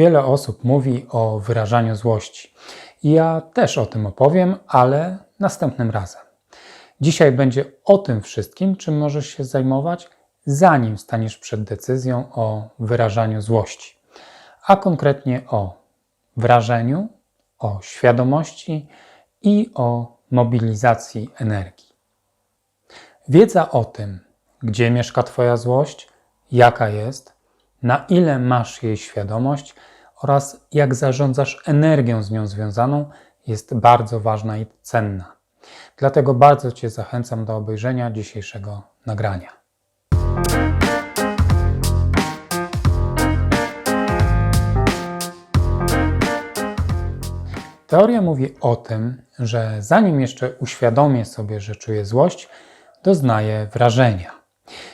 Wiele osób mówi o wyrażaniu złości. Ja też o tym opowiem, ale następnym razem. Dzisiaj będzie o tym wszystkim, czym możesz się zajmować, zanim staniesz przed decyzją o wyrażaniu złości. A konkretnie o wrażeniu, o świadomości i o mobilizacji energii. Wiedza o tym, gdzie mieszka Twoja złość, jaka jest, na ile masz jej świadomość oraz jak zarządzasz energią z nią związaną, jest bardzo ważna i cenna. Dlatego bardzo Cię zachęcam do obejrzenia dzisiejszego nagrania. Teoria mówi o tym, że zanim jeszcze uświadomię sobie, że czuję złość, doznaję wrażenia.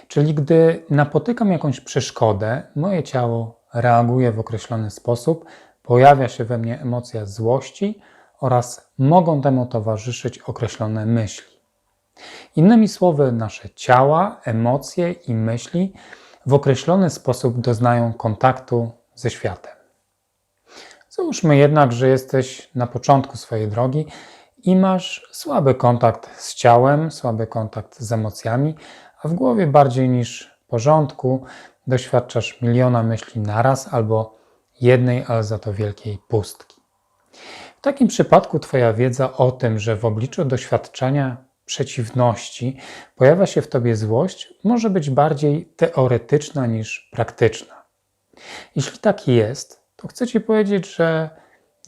Czyli gdy napotykam jakąś przeszkodę, moje ciało reaguje w określony sposób, pojawia się we mnie emocja złości oraz mogą temu towarzyszyć określone myśli. Innymi słowy, nasze ciała, emocje i myśli w określony sposób doznają kontaktu ze światem. Załóżmy jednak, że jesteś na początku swojej drogi i masz słaby kontakt z ciałem, słaby kontakt z emocjami, a w głowie bardziej niż porządku doświadczasz miliona myśli naraz albo jednej, ale za to wielkiej pustki. W takim przypadku Twoja wiedza o tym, że w obliczu doświadczenia przeciwności pojawia się w Tobie złość, może być bardziej teoretyczna niż praktyczna. Jeśli tak jest, to chcę Ci powiedzieć, że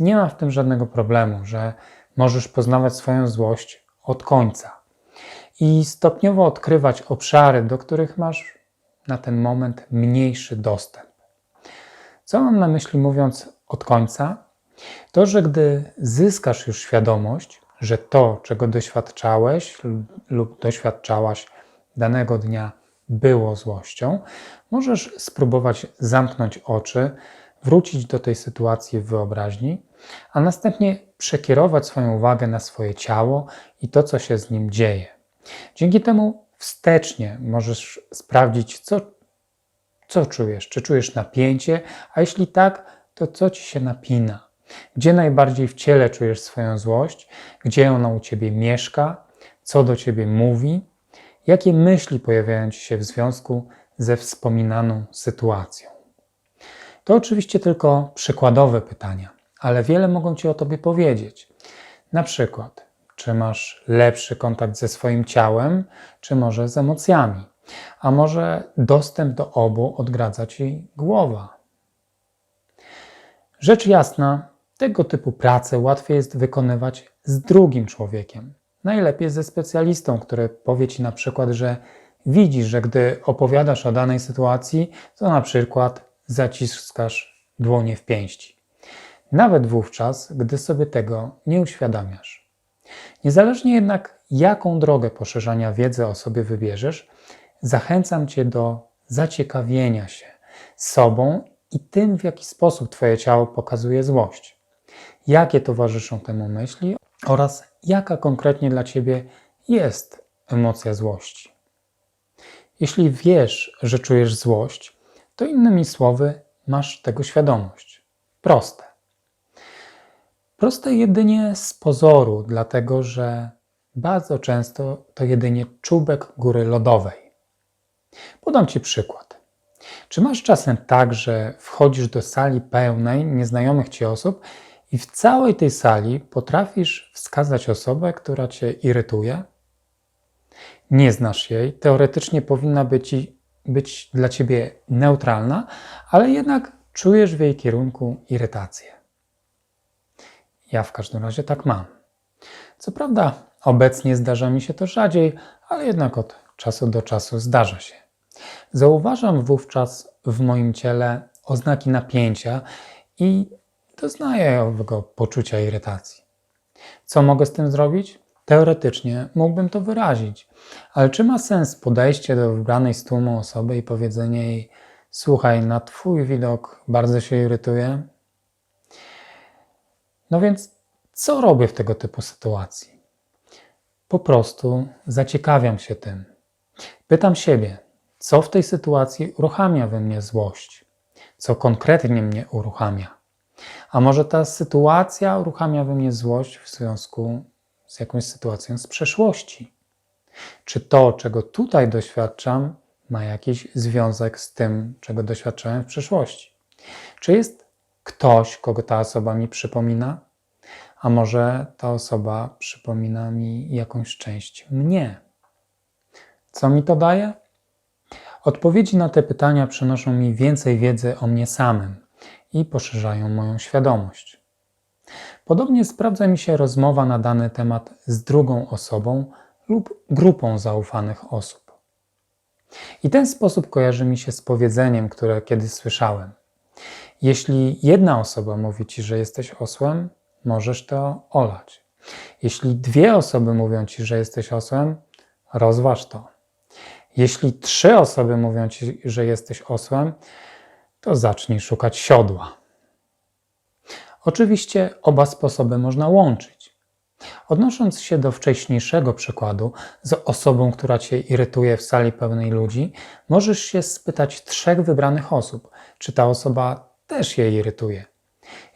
nie ma w tym żadnego problemu, że możesz poznawać swoją złość od końca i stopniowo odkrywać obszary, do których masz na ten moment mniejszy dostęp. Co mam na myśli mówiąc od końca? To, że gdy zyskasz już świadomość, że to, czego doświadczałeś lub doświadczałaś danego dnia, było złością, możesz spróbować zamknąć oczy, wrócić do tej sytuacji w wyobraźni, a następnie przekierować swoją uwagę na swoje ciało i to, co się z nim dzieje. Dzięki temu wstecznie możesz sprawdzić, co, co czujesz. Czy czujesz napięcie, a jeśli tak, to co ci się napina? Gdzie najbardziej w ciele czujesz swoją złość? Gdzie ona u ciebie mieszka? Co do ciebie mówi? Jakie myśli pojawiają ci się w związku ze wspominaną sytuacją? To oczywiście tylko przykładowe pytania, ale wiele mogą ci o tobie powiedzieć. Na przykład, czy masz lepszy kontakt ze swoim ciałem, czy może z emocjami? A może dostęp do obu odgradza ci głowa? Rzecz jasna, tego typu pracę łatwiej jest wykonywać z drugim człowiekiem. Najlepiej ze specjalistą, który powie ci na przykład, że widzisz, że gdy opowiadasz o danej sytuacji, to na przykład zaciskasz dłonie w pięści. Nawet wówczas, gdy sobie tego nie uświadamiasz. Niezależnie jednak, jaką drogę poszerzania wiedzy o sobie wybierzesz, zachęcam Cię do zaciekawienia się sobą i tym, w jaki sposób Twoje ciało pokazuje złość. Jakie towarzyszą temu myśli oraz jaka konkretnie dla Ciebie jest emocja złości. Jeśli wiesz, że czujesz złość, to innymi słowy masz tego świadomość. Proste. Proste jedynie z pozoru, dlatego że bardzo często to jedynie czubek góry lodowej. Podam Ci przykład. Czy masz czasem tak, że wchodzisz do sali pełnej nieznajomych Ci osób i w całej tej sali potrafisz wskazać osobę, która Cię irytuje? Nie znasz jej, teoretycznie powinna być, być dla Ciebie neutralna, ale jednak czujesz w jej kierunku irytację. Ja w każdym razie tak mam. Co prawda, obecnie zdarza mi się to rzadziej, ale jednak od czasu do czasu zdarza się. Zauważam wówczas w moim ciele oznaki napięcia i doznaję owego poczucia irytacji. Co mogę z tym zrobić? Teoretycznie mógłbym to wyrazić, ale czy ma sens podejście do wybranej z tłumu osoby i powiedzenie jej: Słuchaj, na Twój widok bardzo się irytuję? No więc, co robię w tego typu sytuacji? Po prostu zaciekawiam się tym. Pytam siebie, co w tej sytuacji uruchamia we mnie złość? co konkretnie mnie uruchamia. A może ta sytuacja uruchamia we mnie złość w związku z jakąś sytuacją z przeszłości? Czy to, czego tutaj doświadczam, ma jakiś związek z tym, czego doświadczałem w przeszłości? Czy jest ktoś, kogo ta osoba mi przypomina? A może ta osoba przypomina mi jakąś część mnie? Co mi to daje? Odpowiedzi na te pytania przynoszą mi więcej wiedzy o mnie samym i poszerzają moją świadomość. Podobnie sprawdza mi się rozmowa na dany temat z drugą osobą lub grupą zaufanych osób. I ten sposób kojarzy mi się z powiedzeniem, które kiedyś słyszałem. Jeśli jedna osoba mówi ci, że jesteś osłem, możesz to olać. Jeśli dwie osoby mówią ci, że jesteś osłem, rozważ to. Jeśli trzy osoby mówią ci, że jesteś osłem, to zacznij szukać siodła. Oczywiście oba sposoby można łączyć. Odnosząc się do wcześniejszego przykładu z osobą, która cię irytuje w sali pełnej ludzi, możesz się spytać trzech wybranych osób, czy ta osoba też je irytuje.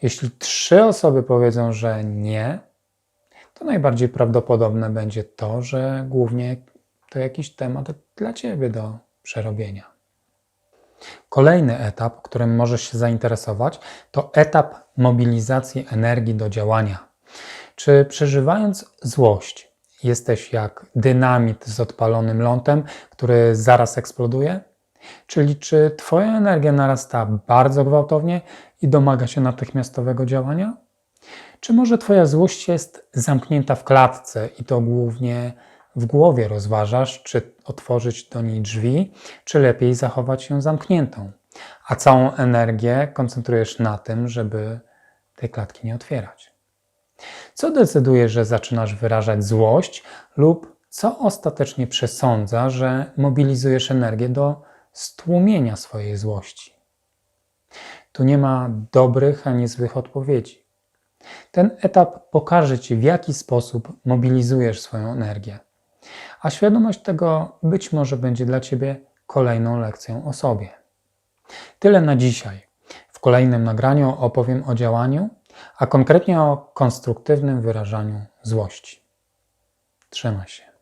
Jeśli trzy osoby powiedzą, że nie, to najbardziej prawdopodobne będzie to, że głównie to jakiś temat dla ciebie do przerobienia. Kolejny etap, którym możesz się zainteresować, to etap mobilizacji energii do działania. Czy przeżywając złość, jesteś jak dynamit z odpalonym lądem, który zaraz eksploduje? Czyli czy Twoja energia narasta bardzo gwałtownie i domaga się natychmiastowego działania? Czy może Twoja złość jest zamknięta w klatce i to głównie w głowie rozważasz, czy otworzyć do niej drzwi, czy lepiej zachować ją zamkniętą, a całą energię koncentrujesz na tym, żeby tej klatki nie otwierać? Co decyduje, że zaczynasz wyrażać złość, lub co ostatecznie przesądza, że mobilizujesz energię do stłumienia swojej złości? Tu nie ma dobrych ani złych odpowiedzi. Ten etap pokaże Ci, w jaki sposób mobilizujesz swoją energię. A świadomość tego być może będzie dla Ciebie kolejną lekcją o sobie. Tyle na dzisiaj. W kolejnym nagraniu opowiem o działaniu, a konkretnie o konstruktywnym wyrażaniu złości. Trzymaj się.